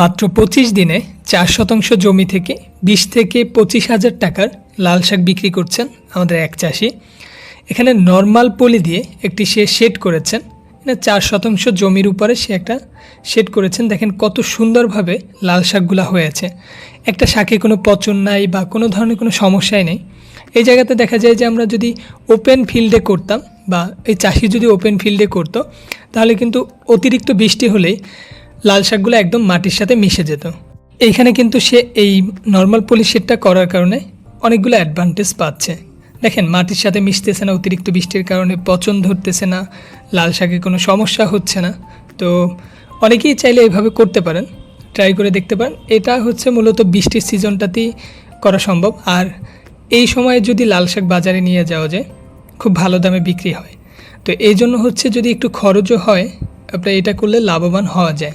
মাত্র পঁচিশ দিনে চার শতাংশ জমি থেকে বিশ থেকে পঁচিশ হাজার টাকার লাল শাক বিক্রি করছেন আমাদের এক চাষি। এখানে নর্মাল পলি দিয়ে একটি সে শেড করেছেন। চার শতাংশ জমির উপরে সে একটা শেড করেছেন। দেখেন কত সুন্দরভাবে লাল শাকগুলা হয়েছে একটা শাকে কোনো পচন নাই বা কোনো ধরনের কোনো সমস্যাই নেই। এই জায়গাতে দেখা যায় যে আমরা যদি ওপেন ফিল্ডে করতাম বা এই চাষি যদি ওপেন ফিল্ডে করতো, তাহলে কিন্তু অতিরিক্ত বৃষ্টি হলেই লাল শাকগুলো একদম মাটির সাথে মিশে যেত। এইখানে কিন্তু সে এই নর্মাল পলি শেডটা করার কারণে অনেকগুলো অ্যাডভান্টেজ পাচ্ছে। দেখেন, মাটির সাথে মিশতেছে না, অতিরিক্ত বৃষ্টির কারণে পচন ধরতেছে না, লাল শাকে কোনো সমস্যা হচ্ছে না। তো অনেকেই চাইলে এভাবে করতে পারেন ট্রাই করে দেখতে পারেন। এটা হচ্ছে মূলত বৃষ্টির সিজনটাতেই করা সম্ভব। আর এই সময়ে যদি লাল শাক বাজারে নিয়ে যাওয়া যায়, খুব ভালো দামে বিক্রি হয়। তো এই জন্য হচ্ছে যদি একটু খরচও হয়, আপনার এটা করলে লাভবান হওয়া যায়।